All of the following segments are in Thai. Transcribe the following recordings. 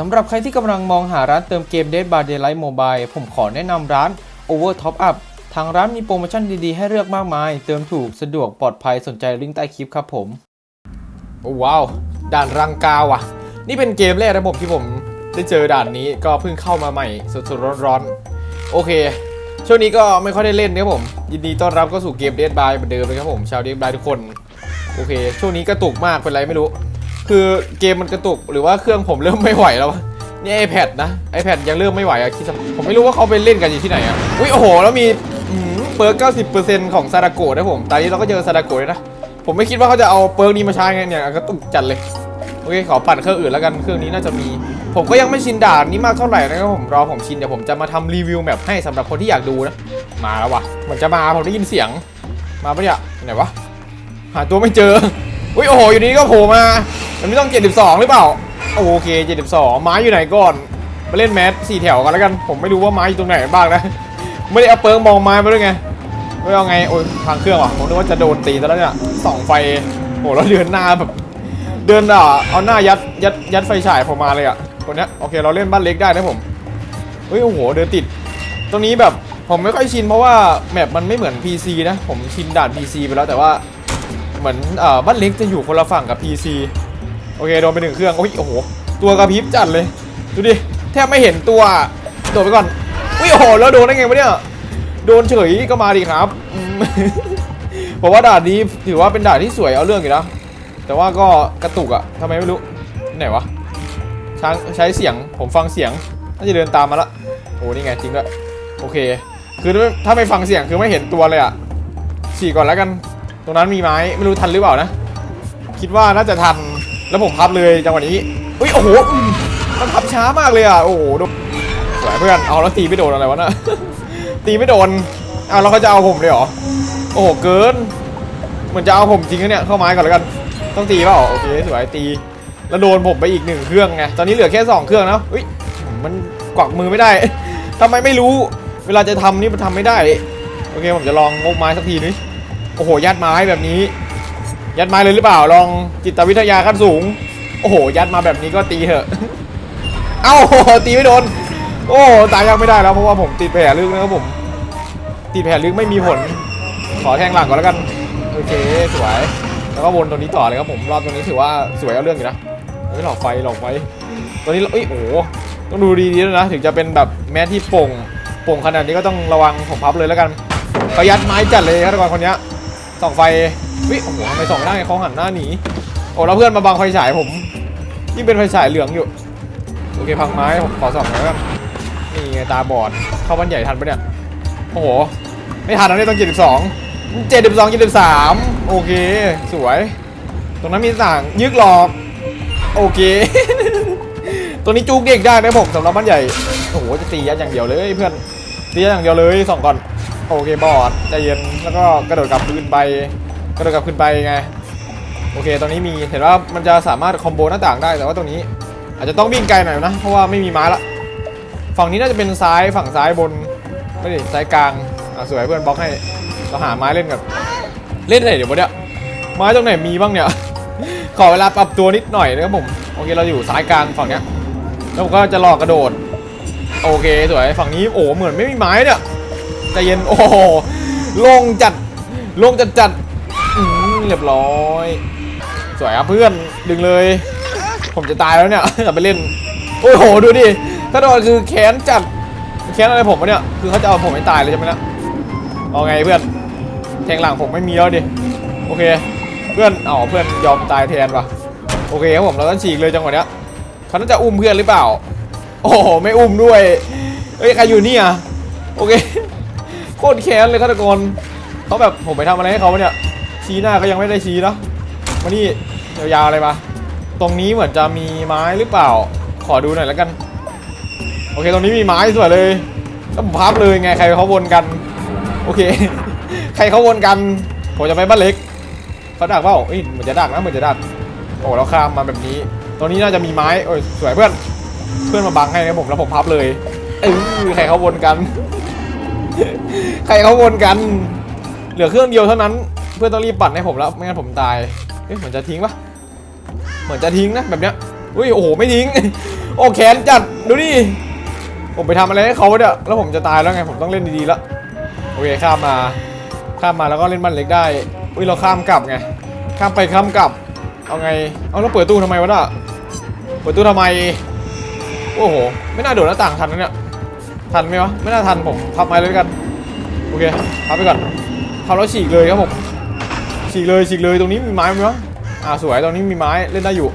สำหรับใครที่กำลังมองหาร้านเติมเกม Dead by Daylight Mobile ผมขอแนะนำร้าน Over Top Up ทางร้านมีโปรโมชั่นดีๆ ให้เลือกมากมาย เติมถูกสะดวกปลอดภัยสนใจลิงก์ใต้คลิปครับผมโอ้ว้าว ด่านรังกาวอะ นี่เป็นเกมแรกนะผมที่ผมได้เจอด่านนี้ก็เพิ่งเข้ามาใหม่สดๆร้อนๆ โอเค ช่วงนี้ก็ไม่ค่อยได้เล่นนะครับผม ยินดีต้อนรับเข้าสู่เกมเดดบายเหมือนเดิมเลยครับผมชาวเดดบายทุกคน โอเค ช่วงนี้กระตุกมากเป็นไรไม่รู้ คือเกมมันกระตุกหรือว่าเครื่องผมเริ่มไม่ไหวแล้ววะนี่ iPad นะ iPad ยังเริ่มไม่ไหวอะคิดสภาผมไม่รู้ว่าเขาไปเล่นกันอยู่ที่ไหนอะอุ้ยโอ้โห แล้วมีอืมเปิร์ก90%ของซาดาโกะนะผมตอนนี้เราก็เจอซาดาโกะเลยนะ ผมไม่คิดว่าเขาจะเอาเปิร์กนี้มาใช้ไงเนี่ยกระตุกจัดเลยโอเคขอปั่นเครื่องอื่นแล้วกันเครื่องนี้น่าจะมี ผมก็ยังไม่ชินด่านนี้มากเท่าไหร่นะครับผมรอผมชินเดี๋ยวผมจะมาทำรีวิวแบบให้สำหรับคนที่อยากดูนะมาแล้ววะเหมือนจะมาผมได้ยินเสียง มาปะเนี่ยไหนวะหาตัวไม่เจออุ้ยโอ้โหอยู่นี่ก็โผล่มา มันไม่ต้อง 72 หรือเปล่า โอเค 72 ไม้อยู่ไหนก่อนมาเล่นแมสสี่แถวกันแล้วกัน ผมไม่รู้ว่าไม้อยู่ตรงไหนบ้างนะ ไม่ได้เอาเปิงมองไม้มาด้วยไง ไม่เอาไง โอ้ยทางเครื่องว่ะ ผมนึกว่าจะโดนตีซะแล้วเนี่ยส่องไฟ โอ้แล้วเดินหน้าแบบ เดินอะ เอาหน้ายัดยัดยัดไฟฉายผมมาเลยอะคนเนี้ย โอเค เราเล่นบ้านเล็กได้นะผม เฮ้ย โอ้โห เดินติด ตรงนี้แบบผมไม่ค่อยชินเพราะว่าแมปมันไม่เหมือน PC นะ ผมชินด่าน PC ไปแล้วแต่ว่าเหมือนอบ้านเล็กจะอยู่คนละฝั่งกับ PC โอเคโดนไปหนึ่งเครื่องโอ้ยโอ้โหตัวกระพริบจัดเลย ดูดิแทบไม่เห็นตัวโดดไปก่อนอุ้ยโอ้โหแล้วโดนได้ไงวะเนี่ยโดนเฉยก็มาดิครับผมว่าด่านนี้ถือว่าเป็นด่านที่สวยเอาเรื่องอยู่นะแต่ว่าก็กระตุกอะทำไมไม่รู้ไหนวะช้างใช้เสียงผมฟังเสียงน่าจะเดินตามมาละโอ้นี่ไงจริงด้วยโอเค คือถ้าไม่ฟังเสียงคือไม่เห็นตัวเลยอะฉีกก่อนแล้วกัน ตรงนั้นมีไม้ไม่รู้ทันหรือเปล่านะ คิดว่าน่าจะทัน แล้วผมพับเลยจังหวะนี้อุ้ยโอ้โหมันพับช้ามากเลยอะโอ้โหดูสวยเพื่อนเอาแล้วตีไม่โดนอะไรวะน่ะตีไม่โดนเอาแล้วเขาจะเอาผมเลยเหรอโอ้โหเกินเหมือนจะเอาผมจริงนะเนี่ยเข้าไม้ก่อนแล้วกันต้องตีเปล่าโอเคสวยตีแล้วโดนผมไปอีกหนึ่งเครื่องไงตอนนี้เหลือแค่สองเครื่องนะอุ้ยมันกวักมือไม่ได้ทำไมไม่รู้ เวลาจะทำนี่มันทำไม่ได้ โอเคผมจะลองงกไม้สักทีนึงโอ้โหยัดไม้แบบนี้ ยัดไม้เลยหรือเปล่าลองจิตวิทยาขั้นสูง โอ้โห ยัดมาแบบนี้ก็ตีเถอะ เอ้าตีไม่โดน โอ้ตายยังไม่ได้แล้วเพราะว่าผมติดแผลลึกนะครับผม ติดแผลลึกไม่มีผล ขอแทงหลังก่อนแล้วกัน โอเคสวย แล้วก็วนตรงนี้ต่อเลยครับผมรอบตรงนี้ถือว่าสวยเอาเรื่องอยู่นะเฮ้ยหลอกไฟหลอกไฟตัวนี้เอ้ยโอ้โหต้องดูดีๆด้วยนะ ถึงจะเป็นแบบแม้ที่โป่งโป่งขนาดนี้ก็ต้องระวังผมพับเลยแล้วกันประหยัดไม้จัดเลยครับทุกคนคนนี้ ส่องไฟวิโอ้โหทำไมส่องได้เขาหันหน้าหนีโอ้แล้วเพื่อนมาบังไฟฉายผมยิ่งเป็นไฟฉายเหลืองอยู่โอเคพังไม้ผมขอส่องหน่อยแล้วกันนี่ไงตาบอดเข้าบ้านใหญ่ทันปะเนี่ยโอ้โหไม่ทันแล้วเนี่ยต้องเจ็ดสิบสองเจ็ดสิบสองเจ็ดสิบสามโอเค สวย ตรงนั้นมีสั่งยึกหลอกโอเคตัวนี้จูกเด็กได้ไหมผมสำหรับบ้านใหญ่โอ้โหจะตียัดอย่างเดียวเลยเพื่อนตียัดอย่างเดียวเลยส่องก่อน โอเคบอดใจเย็นแล้วก็กระโดดกลับขึ้นไป กระโดดกลับขึ้นไปไงโอเคตอนนี้มีเห็นว่ามันจะสามารถคอมโบหน้าต่างได้แต่ว่าตรงนี้ อาจจะต้องวิ่งไกลหน่อยนะเพราะว่าไม่มีไม้ละฝั่งนี้น่าจะเป็นซ้ายฝั่งซ้ายบนไม่ได้ซ้ายกลางอะสวยเพื่อนบล็อกให้เราหาไม้เล่นกันเล่นไหนเดี๋ยวเนี่ยไม้ตรงไหนมีบ้างเนี่ย ขอเวลาปรับตัวนิดหน่อยนะครับผมโอเคเราอยู่ซ้ายกลางฝั่งเนี้ยแล้วผมก็จะหลอกกระโดด โอเคสวยฝั่งนี้โอ้เหมือนไม่มีไม้เนี่ย ใจเย็น โอ้โหลงจัดลงจัดจัดเรียบร้อย สวยครับเพื่อนดึงเลย ผมจะตายแล้วเนี่ยกลับไปเล่น โอ้โห ดูดิถ้าโดนคือแค้นจัดแค้นอะไรผมวะเนี่ย คือเขาจะเอาผมให้ตายเลยใช่ไหมนะเอาไงเพื่อน แทงหลังผมไม่มีแล้วดิ โอเค เพื่อนเอเพื่อนยอมตายแทนว่ะ โอเคครับผมเราต้องฉีกเลยจังหวะเนี้ยเขาน่าจะอุ้มเพื่อนหรือเปล่า โอ้โห ไม่อุ้มด้วยเฮ้ยใครอยู่นี่อะ โอเค โคตรแค้นเลยฆาตกรเขาแบบผมไปทำอะไรให้เขาเนี่ย ชี้หน้าก็ยังไม่ได้ชี้นะมานี่ยาวๆอะไรมาตรงนี้เหมือนจะมีไม้หรือเปล่า ขอดูหน่อยแล้วกัน โอเค ตรงนี้มีไม้สวยเลยแล้วผมพับเลยไงใครเขาวนกัน โอเค ใครเขาวนกัน ผมจะไปบ้านเล็กเขาดักเปล่าเอ้ยเหมือนจะดักนะเหมือนจะดักโอ้เราข้ามมาแบบนี้ ตรงนี้น่าจะมีไม้โอ้ยสวยเพื่อน เพื่อนมาบังให้นะผมแล้วผมพับเลยเอ้ยใครเขาวนกัน ใครเขาวนกัน เหลือเครื่องเดียวเท่านั้น เพื่อนต้องรีบปั่นให้ผมแล้วไม่งั้นผมตายเอ๊ะเหมือนจะทิ้งปะเหมือนจะทิ้งนะแบบเนี้ยอุ้ยโอ้โหไม่ทิ้ง โอ้แขนจัดดูดิผมไปทำอะไรให้เขาวะเนี่ยแล้วผมจะตายแล้วไงผมต้องเล่นดีๆแล้วโอเคข้ามมา ข้ามมาแล้วก็เล่นบ้านเล็กได้อุ้ยเราข้ามกลับไงข้ามไปข้ามกลับ เอาไงเอาแล้วเปิดตู้ทำไมวะน่ะเปิดตู้ทำไมโอ้โห ไม่น่าโดดหน้าต่างทันนะเนี่ย ทันไหมวะไม่น่าทันผมพับไม้เลยกันโอเคพับไปก่อนพับแล้วฉีกเลยครับผมฉีกเลยฉีกเลยตรงนี้มีไม้ไหมวะอ่าสวยตรงนี้มีไม้เล่นได้อยู่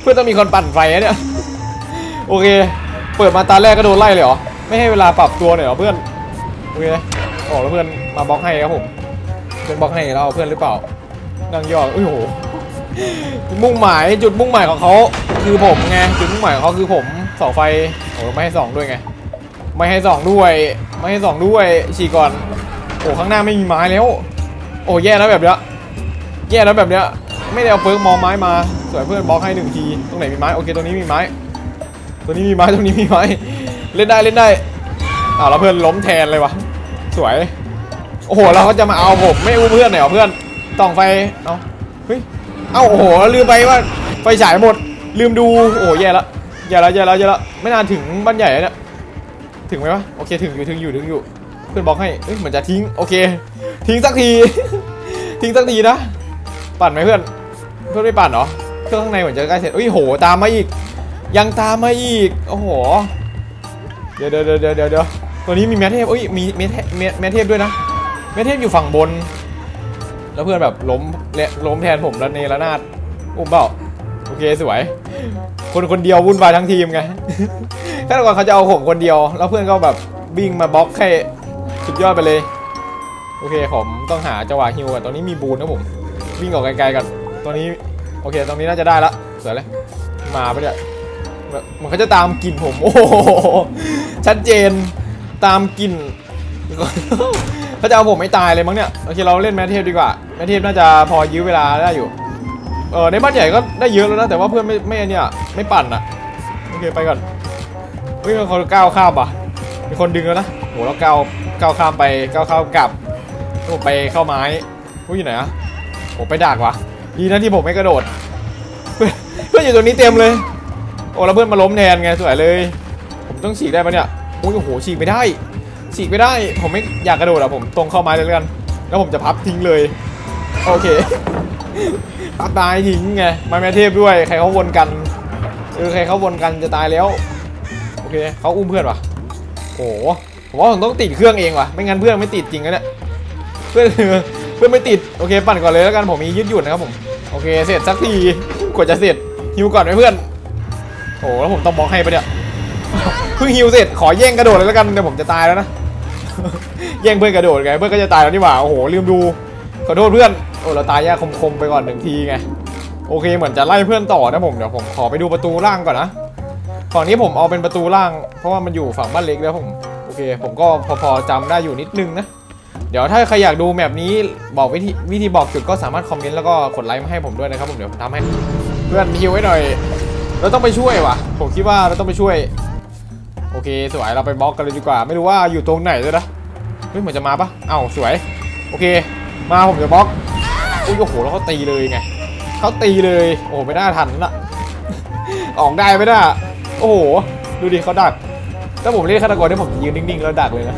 เพื่อนต้องมีคนปั่นไฟเนี่ยโอเค เปิดมาตาแรกก็โดนไล่เลยเหรอไม่ให้เวลาปรับตัวหน่อยเหรอเพื่อนโอเคออกแล้วเพื่อนมาบล็อกให้ครับผมเพื่อนบล็อกให้เราเพื่อนหรือเปล่านั่งย่อโอ้โหมุ่งหมายจุดมุ่งหมายของเขาคือผมไงจุดมุ่งหมายของเขาคือผมเสาไฟโอ้ไม่ให้สองด้วยไง ไม่ให้ส่องด้วย ไม่ให้ส่องด้วยฉีกก่อน โอ้ข้างหน้าไม่มีไม้แล้ว โอ้แย่แล้วแบบเนี้ยแย่แล้วแบบเนี้ยไม่ได้เอาเปิร์กมองไม้มาสวยเพื่อนบล็อกให้หนึ่งทีตรงไหนมีไม้โอเคตรงนี้มีไม้ตรงนี้มีไม้ตรงนี้มีไม้เล่นได้เล่นได้อ้าวแล้วเพื่อนล้มแทนเลยวะสวยโอ้โหเราก็จะมาเอาผมไม่อู้เพื่อนหน่อยเหรอเพื่อนต่องไฟเอาเฮ้ยเอ้าโอ้โหลืมไปว่าไฟฉายหมด ลืมดูโอ้โหแย่ละแย่ละแย่ละแย่ละไม่นานถึงบ้านใหญ่เนี่ย ถึงไหมวะโอเคถึงอยู่ถึงอยู่ถึงอยู่เพื่อนบอกให้เอ้ยเหมือนจะทิ้งโอเค ทิ้งสักที ทิ้งสักทีนะปั่นไหมเพื่อน เพื่อนไม่ปั่นเหรอเครื่องข้างในเหมือนจะใกล้เสร็จเอ้ยโหตามมาอีก ยังตามมาอีกโอ้โหเดี๋ยวเดี๋ยวเดี๋ยวเดี๋ยวเดี๋ยวตัวนี้มีแมทเทพเอ้ยมีแมทเทแมทเทพด้วยนะแมทเทพอยู่ฝั่งบน แล้วเพื่อนแบบล้มเละล้มแทนผมระเนรนาดอุ้มเปล่าโอเคสวย คนคนเดียววุ่นวายทั้งทีมไง ฆาตกรเขาจะเอาผมคนเดียว แล้วเพื่อนก็แบบวิ่งมาบล็อกให้สุดยอดไปเลย โอเคผมต้องหาจังหวะฮิวก่อนตอนนี้มีบูนนะผม วิ่งออกไกลๆกันตอนนี้โอเคตรงนี้น่าจะได้ละสวยเลยมาปะเนี่ยมันเขาจะตามกลิ่นผมโอ้โหชัดเจนตามกลิ่นเขาจะเอาผมไม่ตายเลยมั้งเนี่ยโอเคเราเล่นแมทเทพดีกว่าแมทเทพน่าจะพอยื้อเวลาได้อยู่เออในบ้านใหญ่ก็ได้เยอะแล้วนะแต่ว่าเพื่อนไม่ไม่เนี่ยไม่ปั่นอะโอเคไปก่อน เฮ้ยมีคนก้าวข้ามป่ะ มีคนดึงแล้วนะโหแล้วก้าวก้าวข้ามไปก้าวข้ามกลับผมไปเข้าไม้ผู้อยู่ไหนอะผมไปดักวะดีนะที่ผมไม่กระโดด เพื่อนอยู่ตรงนี้เต็มเลย โอ้แล้วเพื่อนมาล้มแทนไงสวยเลย ผมต้องฉีกได้ปะเนี่ยโอ้ยโหฉีกไม่ได้ ฉีกไม่ได้ ผมไม่อยากกระโดดอะผมตรงเข้าไม้เลยแล้วกัน แล้วผมจะพับทิ้งเลย โอเค พับตายทิ้งไงม้แม่เทพด้วย ใครเขาวนกันเออใครเขาวนกันจะตายแล้ว เคเขาอุ้มเพื่อนวะโอ้ผมว่าผมต้องติดเครื่องเองวะไม่งั้นเพื่อนไม่ติดจริงนะเนี่ยเพื่อนเพื่อนไม่ติดโอเคปั่นก่อนเลยแล้วกันผมมียืดหยุ่นนะครับผมโอเคเสร็จสักทีกว่าจะเสร็จฮิวก่อนไหมเพื่อนโอ้แล้วผมต้องบล็อกให้ปะเนี่ยเพิ่งฮิวเสร็จขอแย่งกระโดดเลยแล้วกันเดี๋ยวผมจะตายแล้วนะแย่งเพื่อนกระโดดไงเพื่อนก็จะตายแล้วนี่หว่าโอ้โหลืมดูขอโทษเพื่อนโอ้เราตายยากคมๆไปก่อนหนึ่งทีไงโอเคเหมือนจะไล่เพื่อนต่อนะผมเดี๋ยวผมขอไปดูประตูล่างก่อนนะ ฝั่งนี้ผมเอาเป็นประตูล่าง เพราะว่ามันอยู่ฝั่งบ้านเล็กแล้วผม โอเค ผมก็พอๆจำได้อยู่นิดนึงนะ เดี๋ยวถ้าใครอยากดูแมปนี้บอกวิธีวิธีบอกจุดก็สามารถคอมเมนต์แล้วก็กดไลค์มาให้ผมด้วยนะครับผมเดี๋ยวผมทำให้เพื่อนฮิวไว้หน่อย เราต้องไปช่วยวะผมคิดว่าเราต้องไปช่วย โอเค สวยเราไปบล็อกกันเลยดีกว่า ไม่รู้ว่าอยู่ตรงไหนด้วยนะเฮ้ยเหมือนจะมาปะเอ้าสวย โอเค มาผมจะบล็อกอุ้ยโอ้โหแล้วเขาตีเลยไงเขาตีเลย โอ้ไม่น่าทันน่ะออกได้ไม่ได้ โอ้โห ดูดิเขาดัก ถ้าผมเล่นฆาตกรได้ผมยืนนิ่งๆแล้วดักเลยนะ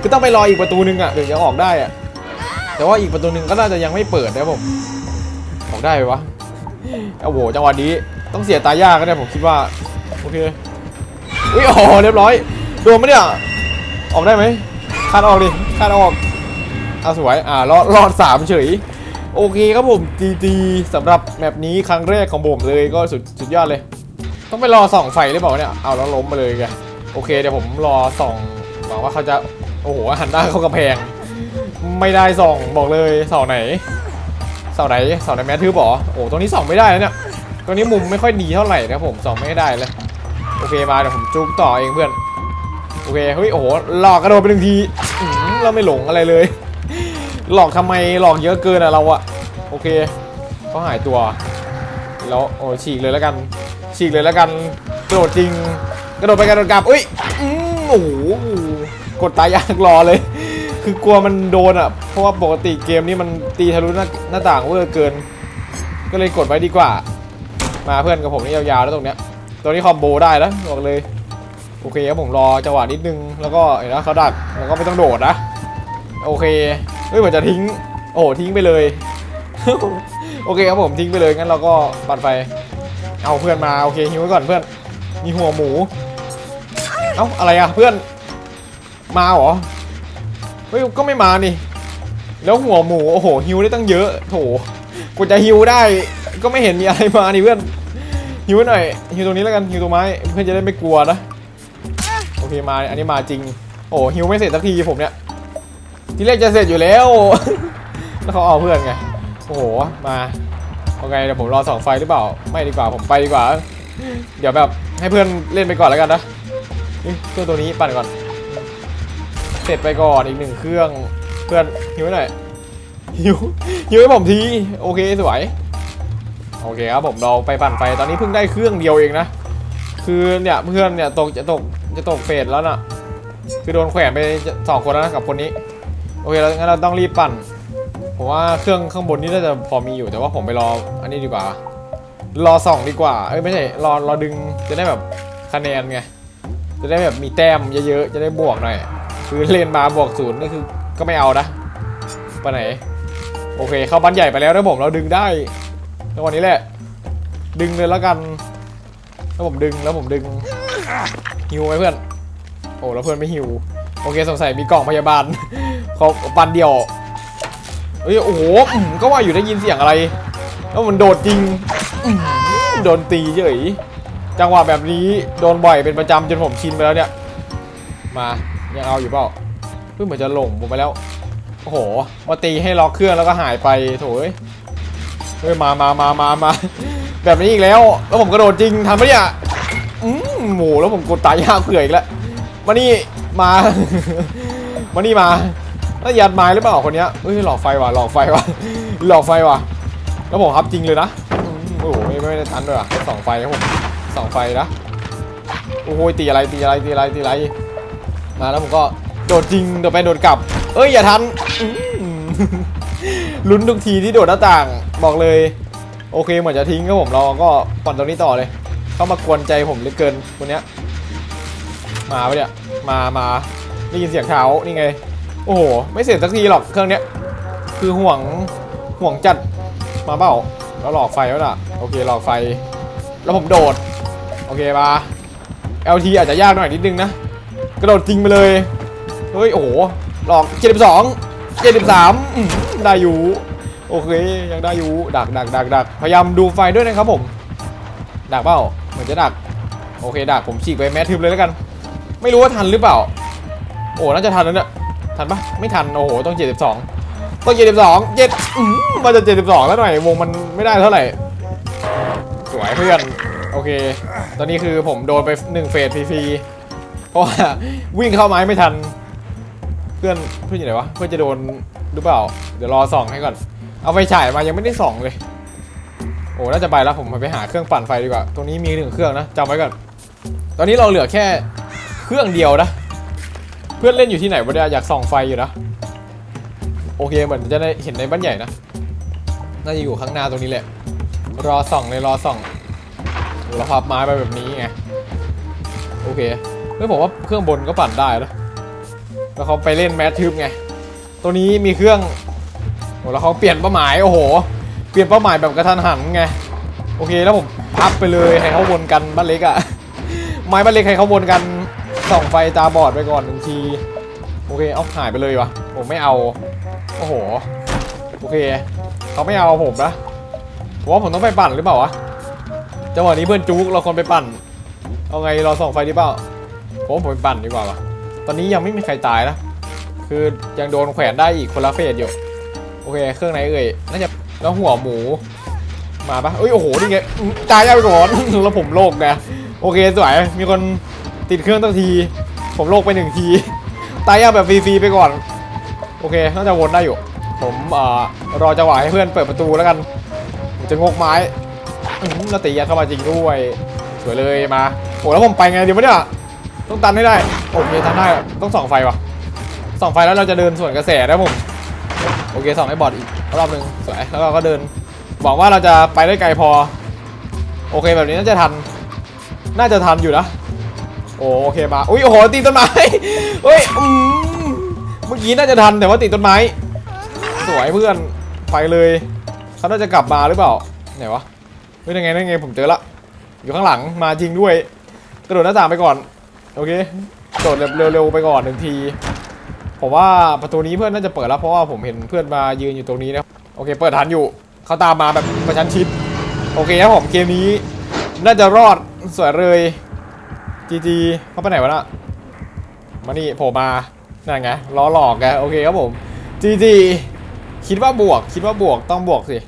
คือต้องไปรออีกประตูนึงอะถึงจะออกได้อะ แต่ว่าอีกประตูนึงก็น่าจะยังไม่เปิดนะผม ออกได้ไหมวะโอ้โหจังหวะนี้ต้องเสียตายากก็ได้ผมคิดว่า โอเค อุ้ยโอ้เรียบร้อย โดนไหมเนี่ย ออกได้ไหมคาดออกดิคาดออกอะสวย อ่ารอดรอดสามเฉย โอเคครับผมจีจีสำหรับแมปนี้ครั้งแรกของผมเลยก็สุดสุดยอดเลย ต้องไปรอส่องไฟหรือเปล่าเนี่ย เอาแล้วล้มมาเลยไงโอเคเดี๋ยวผมรอส่องหวังว่าเขาจะ โอ้โหหันหน้าเข้ากระแพง ไม่ได้ส่องบอกเลยเสาไหนเสาไหนเสาไหนแมททึบเหรอโอ้ตรงนี้ส่องไม่ได้แล้วเนี่ยตรงนี้มุมไม่ค่อยดีเท่าไหร่นะผมส่องไม่ได้เลย โอเคมาเดี๋ยวผมจุกต่อเองเพื่อน โอเคเฮ้ยโอ้โหหลอกกระโดดไปหนึ่งทีเราไม่หลงอะไรเลย หลอกทำไมหลอกเยอะเกินอะเราอะโอเคเขาหายตัว แล้วโอ้ฉีกเลยแล้วกัน ฉีกเลยแล้วกันกระโดดจริงกระโดดไปกระโดดกลับอุ้ยอื้อโอ้โหกดตายยากรอเลย คือกลัวมันโดนอะเพราะว่าปกติเกมนี้มันตีทะลุหน้าหน้าต่างเวอร์เกิน ก็เลยกดไว้ดีกว่า มาเพื่อนกับผมนี่ยาวๆแล้วตรงเนี้ยตัวนี้คอมโบได้นะบอกเลยโอเคครับผมรอจังหวะนิดนึงแล้วก็เห็นนะเขาดักแล้วก็ไม่ต้องโดดนะโอเคเฮ้ยเหมือนจะทิ้ง โอ้ทิ้งไปเลย โอเคครับผมทิ้งไปเลยงั้นเราก็ปั่นไฟ เอาเพื่อนมาโอเคหิวไว้ก่อนเพื่อน มีหัวหมู เอ้าอะไรอะเพื่อน มาเหรอ เฮ้ยก็ไม่มานี่ แล้วหัวหมูโอ้โหหิวได้ตั้งเยอะโถกูจะหิวได้ ก็ไม่เห็นมีอะไรมานี่เพื่อนหิวหน่อยหิวตรงนี้แล้วกันหิวตรงไม้เพื่อนจะได้ไม่กลัวนะโอเคมาอันนี้มาจริง โอ้หิวไม่เสร็จสักทีผมเนี่ยที่แรกจะเสร็จอยู่แล้วแล้วเขาเอาเพื่อนไงโอ้โหมา เอาไงเดี๋ยวผมรอส่องไฟหรือเปล่า ไม่ดีกว่าผมไปดีกว่า เดี๋ยวแบบให้เพื่อนเล่นไปก่อนแล้วกันนะเครื่องตัวนี้ปั่นก่อน เสร็จไปก่อนอีกหนึ่งเครื่อง เพื่อนหิวหน่อยหิวหิวให้ผมที โอเคสวย โอเคครับผมเราไปปั่นไฟตอนนี้เพิ่งได้เครื่องเดียวเองนะ คือเนี่ยเพื่อนเนี่ยตกจะตกจะตกเฟสแล้วน่ะคือโดนแขวนไปสองคนแล้วนะกับคนนี้ โอเคเรางั้นเราต้องรีบปั่น ผมว่าเครื่องข้างบนนี้น่าจะพอมีอยู่แต่ว่าผมไปรออันนี้ดีกว่า รอส่องดีกว่าเอ้ยไม่ใช่รอรอดึงจะได้แบบคะแนนไงจะได้แบบมีแต้มเยอะๆจะได้บวกหน่อยคือเล่นมาบวกศูนย์นี่คือก็ไม่เอานะไปไหน โอเคเข้าบ้านใหญ่ไปแล้วนะผมเราดึงได้แล้ววันนี้แหละ ดึงเลยแล้วกันแล้วผมดึงแล้วผมดึงหิวไหมเพื่อน โอ้แล้วเพื่อนไม่หิว โอเคสงสัยมีกล่องพยาบาลเขาปันเดียว เอ้ยโอ้โหก็ว่าอยู่ได้ยินเสียงอะไร แล้วมันโดดจริงโดนตีเฉยจังหวะแบบนี้โดนบ่อยเป็นประจำจนผมชินไปแล้วเนี่ย มายังเอาอยู่เปล่าเพิ่งเหมือนจะหลงผมไปแล้วโอ้โหมาตีให้ล็อกเครื่องแล้วก็หายไปโถยเฮ้ยมามามามามาแบบนี้อีกแล้ว แล้วผมกระโดดจริงทำไมเนี่ยอืมหมูแล้วผมกดตายยากเผื่ออีกแล้วมานี่มา มานี่มา แล้วยัดไม้หรือเปล่าคนเนี้ยเฮ้ยหลอกไฟว่ะหลอกไฟว่ะหลอกไฟว่ะแล้วผมฮับจริงเลยนะโอ้โหไม่ไม่ได้ตันด้วยอะส่องไฟครับผมส่องไฟนะโอ้โหตีอะไรตีอะไรตีอะไรตีอะไรมาแล้วผมก็โดดจริงโดดไปโดดกลับ เอ้ยอย่าทันลุ้นทุกทีที่โดดหน้าต่าง บอกเลย โอเคเหมือนจะทิ้งครับผมเราก็ปั่นตรงนี้ต่อเลย เข้ามากวนใจผมเหลือเกินคนเนี้ยมาปะเนี่ยมามาได้ยินเสียงเท้านี่ไง โอ้โห ไม่เสร็จสักทีหรอกเครื่องเนี้ย คือห่วงห่วงจัดมาเปล่าแล้วหลอกไฟแล้วล่ะ โอเคหลอกไฟ แล้วผมโดด โอเคมา LT อาจจะยากหน่อยนิดนึงนะ กระโดดจริงไปเลย เฮ้ย โอ้โห หลอก 72 73อืมได้อยู่ โอเค ยังได้อยู่ ดักดักดักดักพยายามดูไฟด้วยนะครับผม ดักเปล่า เหมือนจะดัก โอเค ดัก ผมฉีกไปแมททึบเลยแล้วกัน ไม่รู้ว่าทันหรือเปล่า โอ้ น่าจะทันแล้วเนี่ย ทันปะไม่ทัน โอ้โห ต้อง 72 ต้อง 72 7อืมมันจะ 72 แล้วหน่อย วงมันไม่ได้เท่าไหร่ สวยเพื่อน โอเค ตอนนี้คือผมโดนไปหนึ่งเฟสฟรีๆเพราะว่าวิ่งเข้าไม้ไม่ทัน เพื่อนเพื่อนอยู่ไหนวะ เพื่อนจะโดนหรือเปล่า เดี๋ยวรอส่องให้ก่อน เอาไฟฉายมายังไม่ได้ส่องเลย โอ้ น่าจะไปแล้ว ผมไปหาเครื่องปั่นไฟดีกว่า ตรงนี้มีหนึ่งเครื่องนะจำไว้ก่อน ตอนนี้เราเหลือแค่เครื่องเดียวนะ เพื่อนเล่นอยู่ที่ไหนวะเนี่ยอยากส่องไฟอยู่นะโอเคเหมือนจะได้เห็นในบ้านใหญ่นะน่าจะอยู่ข้างหน้าตรงนี้แหละ รอส่องเลยรอส่องเราพับไม้ไปแบบนี้ไงโอเคเฮ้ยผมว่าเครื่องบนก็ปั่นได้นะแล้วเขาไปเล่นแมททึบไง ตัวนี้มีเครื่องโอ้แล้วเขาเปลี่ยนเป้าหมายโอ้โห เปลี่ยนเป้าหมายแบบกระทันหันไงโอเคแล้วผมพับไปเลยให้เขาวนกันบ้านเล็กอะไม้บ้านเล็กให้เขาวนกัน ส่องไฟตาบอดไปก่อนหนึ่งที โอเค เอาหายไปเลยวะผมไม่เอา โอ้โห โอเค เขาไม่เอาผมนะผมว่าผมต้องไปปั่นหรือเปล่าวะ จังหวะนี้เพื่อนจุกเราคนไปปั่น เอาไงเราส่องไฟดีเปล่า ผมผมไปปั่นดีกว่าวะตอนนี้ยังไม่มีใครตายนะ คือยังโดนแขวนได้อีกคนละเฟสอยู่ โอเค เครื่องไหนเอ่ย น่าจะแล้วหัวหมู มาปะเอ้ย โอ้โห นี่ไงตายยากไปก่อน แล้วผมโลกไง โอเค สวย มีคน ติดเครื่องตั้งที ผมโลกไปหนึ่งที ตายยากแบบฟรีๆไปก่อน โอเค น่าจะวนได้อยู่ ผมอรอจังหวะให้เพื่อนเปิดประตูแล้วกัน ผมจะงกไม้อื้อหือแล้วตียัดเข้ามาจริงด้วย สวยเลยมา โอ้แล้วผมไปไงเดี๋ยวะเนี่ยต้องตันให้ได้ โอเคตันได้ต้องส่องไฟวะส่องไฟแล้วเราจะเดินสวนกระแสนะผม โอเคส่องให้บอดอีกรอบหนึ่งสวย แล้วเราก็เดินหวังว่าเราจะไปได้ไกลพอ โอเคแบบนี้น่าจะทัน น่าจะทันอยู่นะ โอโอเคมาอุ้ยโอ้โหตีต้นไม้เฮ้ยอืมเมื่อกี้น่าจะทันแต่ว่าติดต้นไม้ สวยเพื่อนไปเลยเขาน่าจะกลับมาหรือเปล่าไหนวะเฮ้ยยังไงยังไงผมเจอละอยู่ข้างหลังมาจริงด้วย กระโดดหน้าต่างไปก่อนโอเคโดดเร็วๆไปก่อนหนึ่งทีผมว่าประตูนี้เพื่อนน่าจะเปิดแล้วเพราะว่าผมเห็นเพื่อนมายืนอยู่ตรงนี้นะโอเค เปิดทันอยู่เขาตามมาแบบประชันชิด โอเคครับผมเกมนี้ น่าจะรอดสวยเลย จีจีเขาไปไหนวะน่ะมานี่โผล่มานั่นไงล้อหลอกไงโอเคครับผมจีจีคิดว่าบวก คิดว่าบวกต้องบวกสิ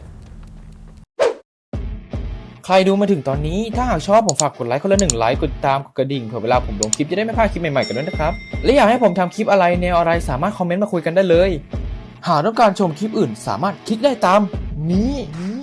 ใครดูมาถึงตอนนี้ถ้าหากชอบผมฝากกดไลค์คนละหนึ่งไลค์กดติดตามกดกระดิ่งเผื่อเวลาผมลงคลิปจะได้ไม่พลาดคลิปใหม่ๆกันด้วยนะครับ และอยากให้ผมทำคลิปอะไรแนวอะไรสามารถคอมเมนต์มาคุยกันได้เลย หากต้องการชมคลิปอื่นสามารถคลิกได้ตามนี้นี้